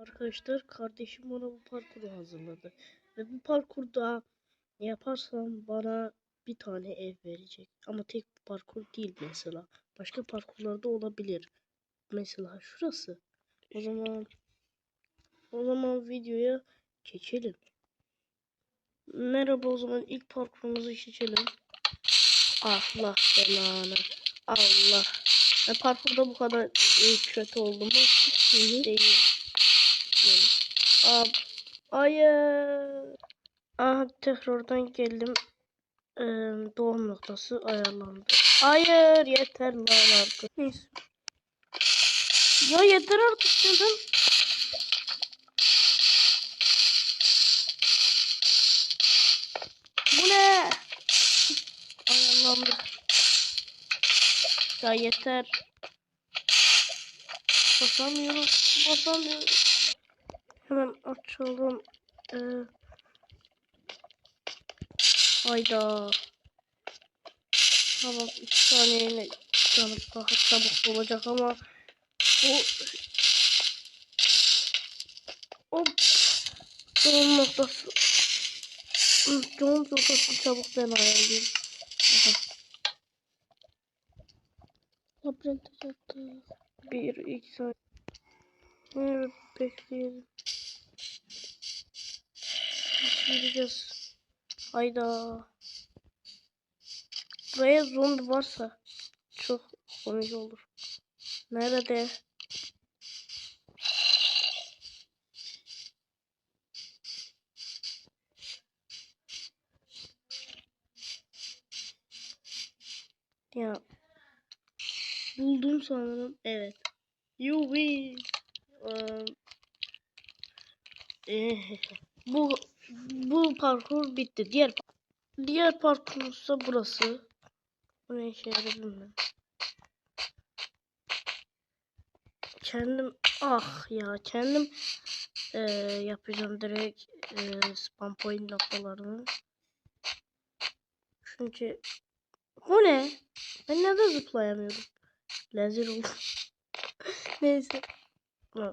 Arkadaşlar kardeşim bana bu parkuru hazırladı. Ve bu parkurda yaparsam bana bir tane ev verecek. Ama tek bir parkur değil mesela. Başka parkurlarda olabilir. Mesela şurası. O zaman o zaman videoya geçelim. Merhaba o zaman ilk parkurumuzu seçelim. Allah belanı. Allah. Ben parkurda bu kadar e, kötü oldum mu? Hiç değil. Aa, hayır. Aha tekrardan geldim. Ee, doğum noktası ayarlandı. Hayır yeter lan artık. Neyse. Ya yeter artık dedim. Bu ne? Ayarlandı. Ya yeter. Basamıyorum. Basamıyorum. Hemen açalım. Ee, hayda. Tamam 2 saniyeyle canım daha çabuk olacak ama bu Hop. Doğum noktası. Doğum noktasını çabuk ben ayarlayayım. Labirent yattı. Bir, iki saniye. Evet, bekleyelim. Gideceğiz? Hayda. Buraya zombi varsa çok komik olur. Nerede? Ya buldum sanırım. Evet. Yuvi. Ee, bu bu parkur bitti. Diğer diğer parkursa burası. Bu ne işe yarar bilmiyorum. Kendim ah ya kendim e, yapacağım direkt e, spam point noktalarını. Çünkü bu ne? Ben neden zıplayamıyorum? Lezer oldu. Neyse.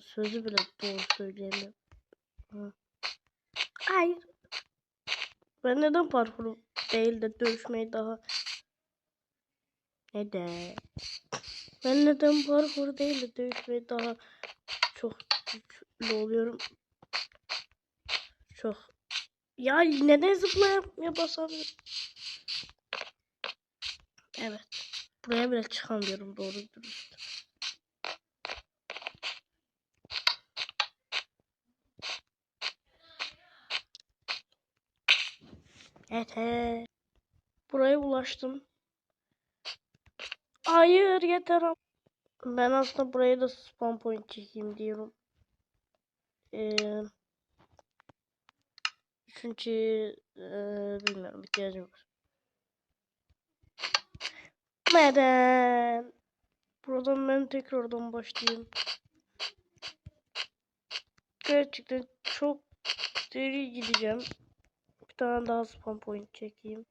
Sözü bile doğru söyleyemiyorum. Hı. Hayır. Ben neden parkuru değil de dövüşmeyi daha neden? Ben neden parkur değil de dövüşmeyi daha çok güçlü oluyorum? Çok. Ya neden zıplayamaya basamıyorum? Evet. Buraya bile çıkamıyorum doğru dürüst. Evet. he. Buraya ulaştım. Hayır yeter. Ben aslında buraya da spawn point çekeyim diyorum. Ee, çünkü ee, bilmiyorum ihtiyacım var. Neden? Buradan ben tekrardan başlayayım. Gerçekten çok deri gideceğim. Tane daha spawn point çekeyim.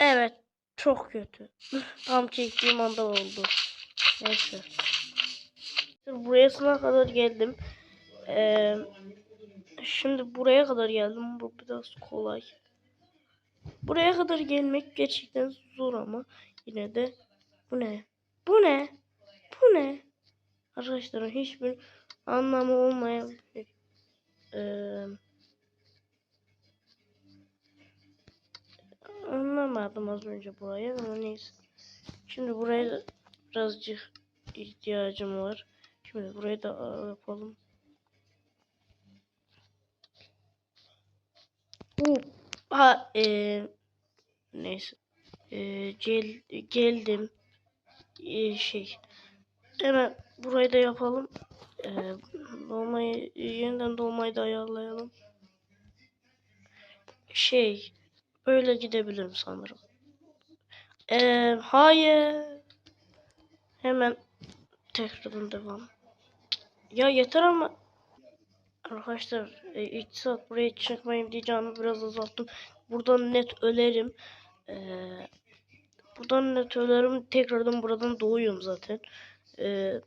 Evet. Çok kötü. Tam çektiğim anda oldu. Neyse. Buraya kadar geldim. Ee, şimdi buraya kadar geldim. Bu biraz kolay. Buraya kadar gelmek gerçekten zor ama yine de bu ne? Bu ne? Bu ne? Arkadaşlar hiçbir anlamı olmayan bir şey. Ee, anlamadım az önce burayı ama neyse. Şimdi buraya birazcık ihtiyacım var. Şimdi burayı da aa, yapalım. Bu ha e, neyse. E, gel, geldim. E, şey. Hemen burayı da yapalım. E, dolmayı yeniden dolmayı da ayarlayalım. Şey böyle gidebilirim sanırım. E, hayır. Hemen tekrardan devam. Ya yeter ama Arkadaşlar 2 saat buraya çıkmayayım diyeceğimi biraz azalttım. Buradan net ölerim. Ee, Buradan netörlerim tekrardan buradan doğuyorum zaten. Ee,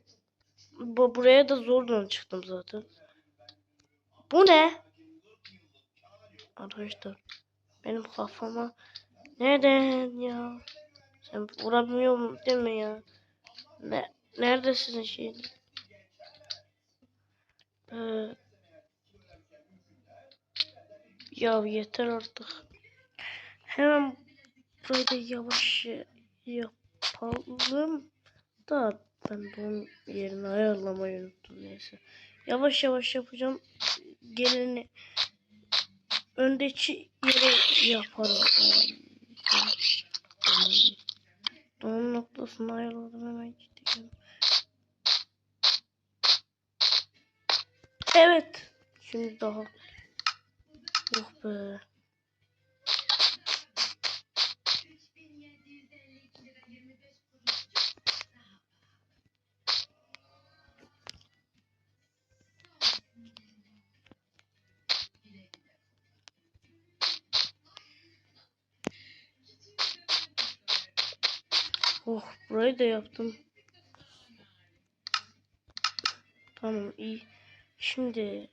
bu, buraya da zordan çıktım zaten. Bu ne? Arkadaşlar benim kafama neden ya? Sen vurabiliyor musun değil mi ya? Ne, neredesin şeyin? Ee, ya yeter artık. Hemen böyle yavaş yapalım da ben de onun yerini ayarlamayı unuttum neyse. Yavaş yavaş yapacağım. Geleni öndeki yere yaparım. Doğum noktasını ayarladım hemen gidiyorum. Evet. Şimdi daha. Oh be. Burayı da yaptım. Tamam iyi. Şimdi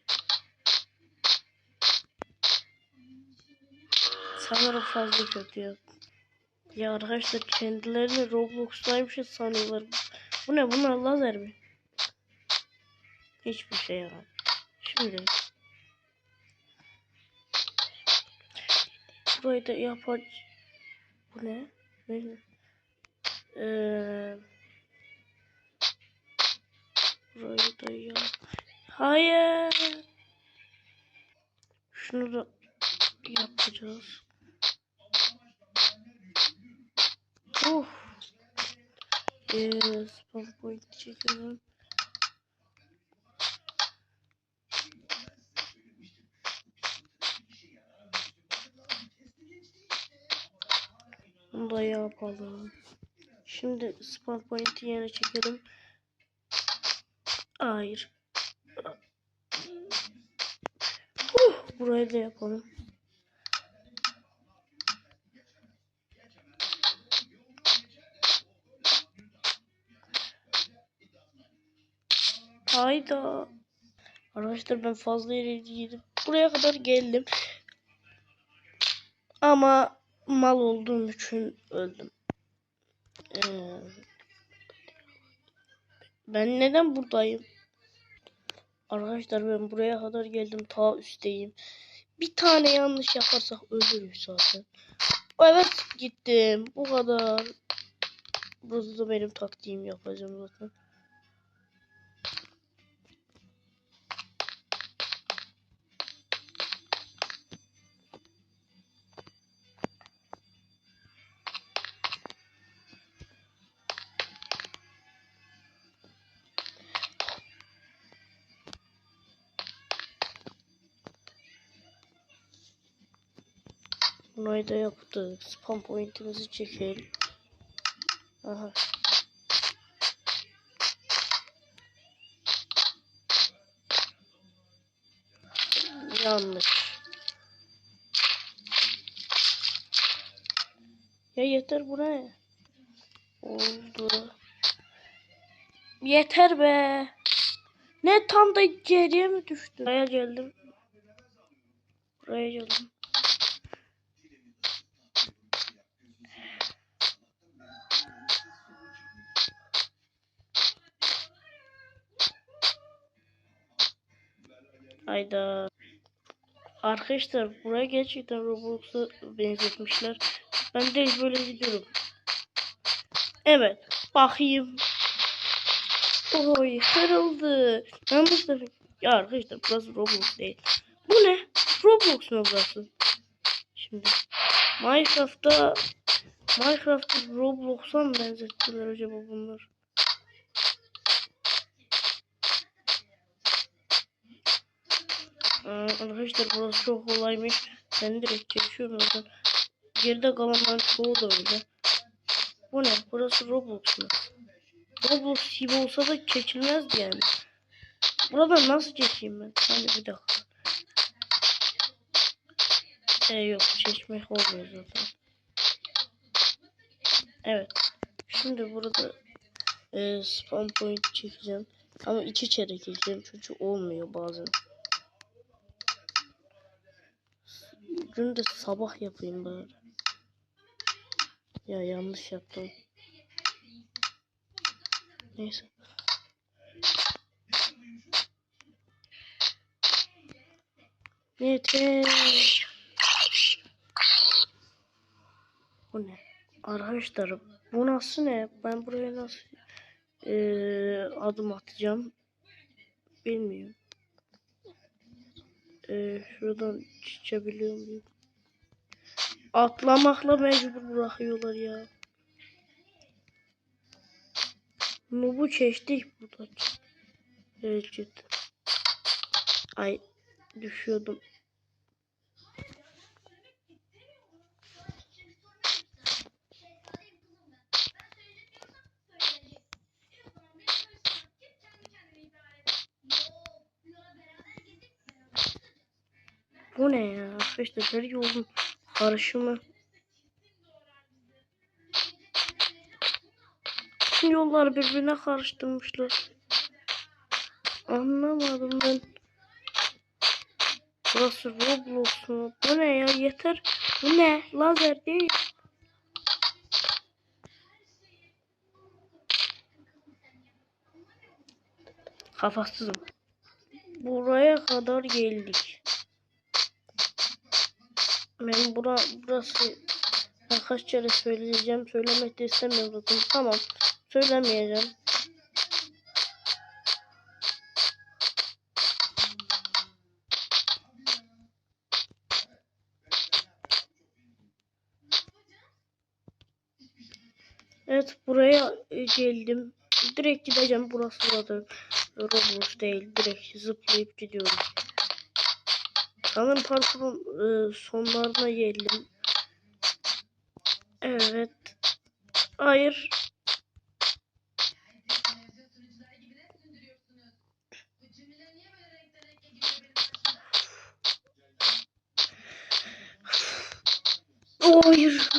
sanırım fazla kötü yaptım. Ya arkadaşlar kendilerini Roblox'taymış sanıyorlar. Bu ne? Bunlar lazer mi? Hiçbir şey yaramıyor. Şimdi burayı da yapar. Bu ne? Ne? Ee, burayı da ya. Hayır. Şunu da yapacağız. Uf. Ee, spam point çekiyorum. Bunu da yapalım. Şimdi spawn point'i yerine çekelim. Hayır. Uh, burayı da yapalım. Hayda. Arkadaşlar ben fazla yere gidip buraya kadar geldim. Ama mal olduğum için öldüm. Ee, ben neden buradayım? Arkadaşlar ben buraya kadar geldim. Ta üstteyim. Bir tane yanlış yaparsak ölürüz zaten. Evet gittim. Bu kadar. Burası da benim taktiğim yapacağım zaten. Burayı da yaptık. Spam pointimizi çekelim. Aha. Yanlış. Ya yeter bu ne? Oldu. Yeter be. Ne tam da geriye mi düştü? Buraya geldim. Buraya geldim. Hayda. Arkadaşlar buraya gerçekten Roblox'a benzetmişler. Ben de böyle gidiyorum. Evet. Bakayım. Oy kırıldı. Yalnız da ya arkadaşlar burası Roblox değil. Bu ne? Roblox mu burası? Şimdi Minecraft'ta Minecraft'ı Roblox'a mı benzettiler acaba bunlar? Aa, arkadaşlar burası çok kolaymış. Ben direkt geçiyorum zaten. Geride kalanların çoğu da öyle. Bu ne? Burası Roblox mu? Roblox gibi olsa da geçilmezdi yani. Buradan nasıl geçeyim ben? Hani bir dakika. Ee yok geçmek olmuyor zaten. Evet. Şimdi burada e, spam point çekeceğim. Ama iki kere çekeceğim çünkü olmuyor bazen. Günde sabah yapayım bari. Ya yanlış yaptım. Neyse. Yeter. Bu ne? Arkadaşlar bu nasıl ne? Ben buraya nasıl eee, adım atacağım? Bilmiyorum. Eee, şuradan çıkabiliyor muyum? Atlamakla mecbur bırakıyorlar ya. Nubu çeştik burada. Evet. Ay düşüyordum. Ne ya? Arkadaşlar her yolun karışımı. Bütün yolları birbirine karıştırmışlar. Anlamadım ben. Burası Roblox mu? Bu ne ya? Yeter. Bu ne? Lazer değil. Kafasızım. Buraya kadar geldik. Ben bura, burası kaç kere söyleyeceğim. Söylemek de istemiyorum. Tamam. Söylemeyeceğim. Evet buraya geldim. Direkt gideceğim. Burası zaten Roblox değil. Direkt zıplayıp gidiyorum. Sanırım parkurun e, sonlarına geldim. Evet. Hayır. Hayır.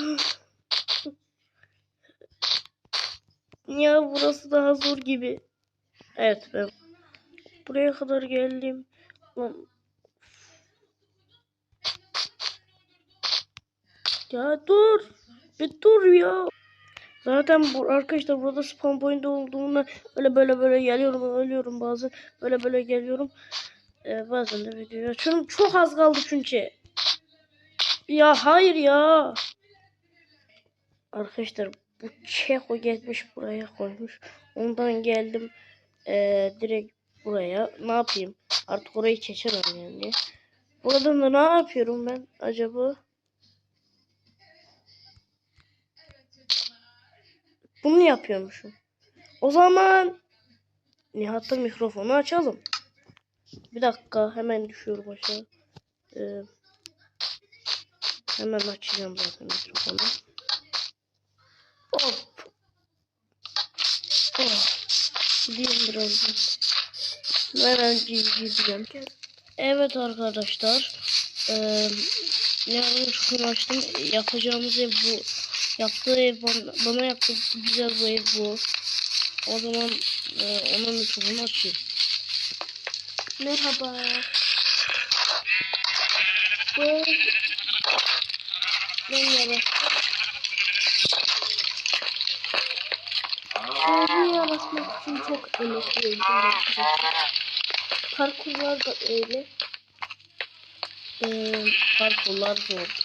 Ya burası daha zor gibi. Evet ben buraya kadar geldim. Lan. Ya dur. Bir dur ya. Zaten bu arkadaşlar burada spawn point olduğunda böyle böyle böyle geliyorum ölüyorum bazen böyle böyle geliyorum. Ee, bazen de video açıyorum. Çok az kaldı çünkü. Ya hayır ya. Arkadaşlar bu Çeko gelmiş buraya koymuş. Ondan geldim eee, direkt buraya. Ne yapayım? Artık orayı geçemem yani. Burada da ne yapıyorum ben acaba? Bunu yapıyormuşum. O zaman Nihat'ta mikrofonu açalım. Bir dakika hemen düşüyorum aşağı. Ee, hemen açacağım zaten mikrofonu. Hop. Oh. Gideyim birazdan. Hemen gideceğim. Evet arkadaşlar. Eee yarın açtım. Yapacağımız bu. Yaptığı ev bana, bana yaptığı güzel bu ev bu. O zaman e, onun mikrofonu açayım. Merhaba. Bu ben yarattım. Evi yaratmak için çok emek verdim. Parkurlar da öyle. Ee, parkurlar zor.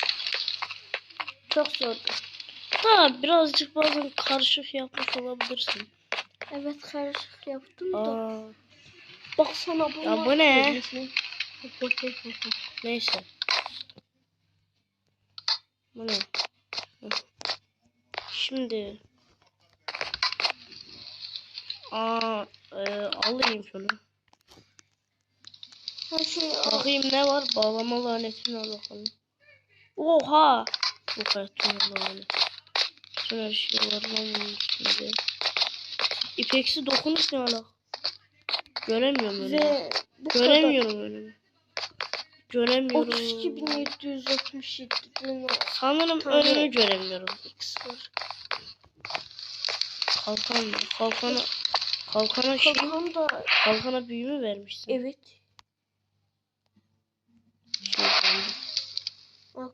Çok zordu. Ha birazcık bazen karışık yapmış olabilirsin. Evet karışık yaptım da. Aa, Baksana bu. ya bu ne? Neyse. Bu ne? Şimdi. Aa, e, alayım şunu. Her şey Bakayım ne var? Bağlama lanetine bakalım. Oha! Bu karton lanet. Bütün her şey var lan bunun üstünde. İpeksi dokunuş ne ala? Göremiyorum ve kadar. Göremiyorum önümü. Göremiyorum. 32.767 tane Sanırım Tane- önümü göremiyorum. X var. Kalkan? Kalkana kalkana şey Kalkan da kalkana büyü mü vermişsin? evet. Şey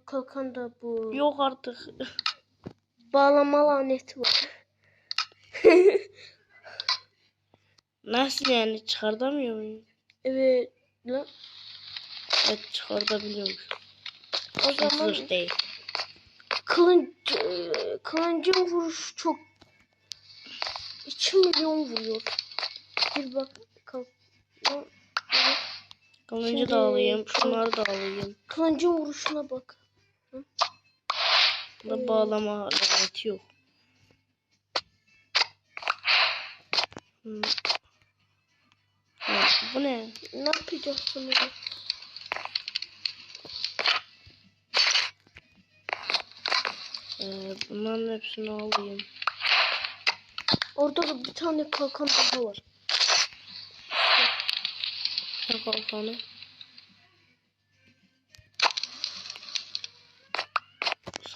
Kalkan da bu. Yok artık. Bağlama laneti var. Nasıl yani çıkartamıyor muyum? Evet. Lan. Evet çıkartabiliyormuş. O zaman Zırh değil. kılınç, kılıncın vuruşu çok 2 milyon vuruyor. Bir bak. Kılıncı Şimdi- da alayım. Şunları da alayım. Kılıncın vuruşuna bak. Hmm. bağlama laneti yok. Hmm. Ha, bu ne? Ne yapacaksın öyle? Ee, bunların hepsini alayım. Orada da bir tane kalkan daha var. Ne kalkanı?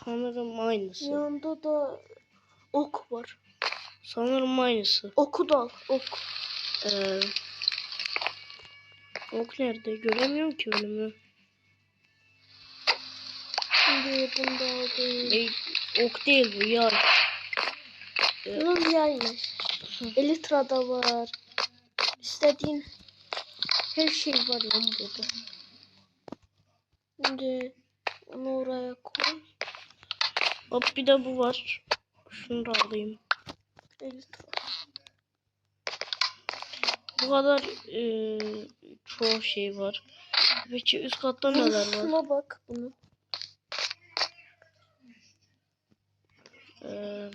Sanırım aynısı. Yanında da ok var. Sanırım aynısı. Oku da al. Ok. Ee, ok nerede? Göremiyorum ki önümü. Şimdi bunu da aldım. E, ok değil bu yay. Lan yaymış. Elitra'da var. İstediğin her şey var lan burada. Şimdi onu oraya koy. Hop bir de bu var. Şunu da alayım. Elitra. Bu kadar e, çoğu şey var. Peki üst katta neler var? Şuna bak bunu. Ee,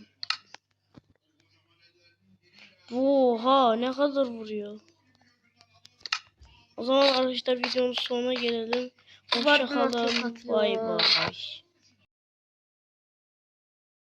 Oha ne kadar vuruyor. O zaman arkadaşlar videonun sonuna gelelim. Hoşçakalın. Bay bay.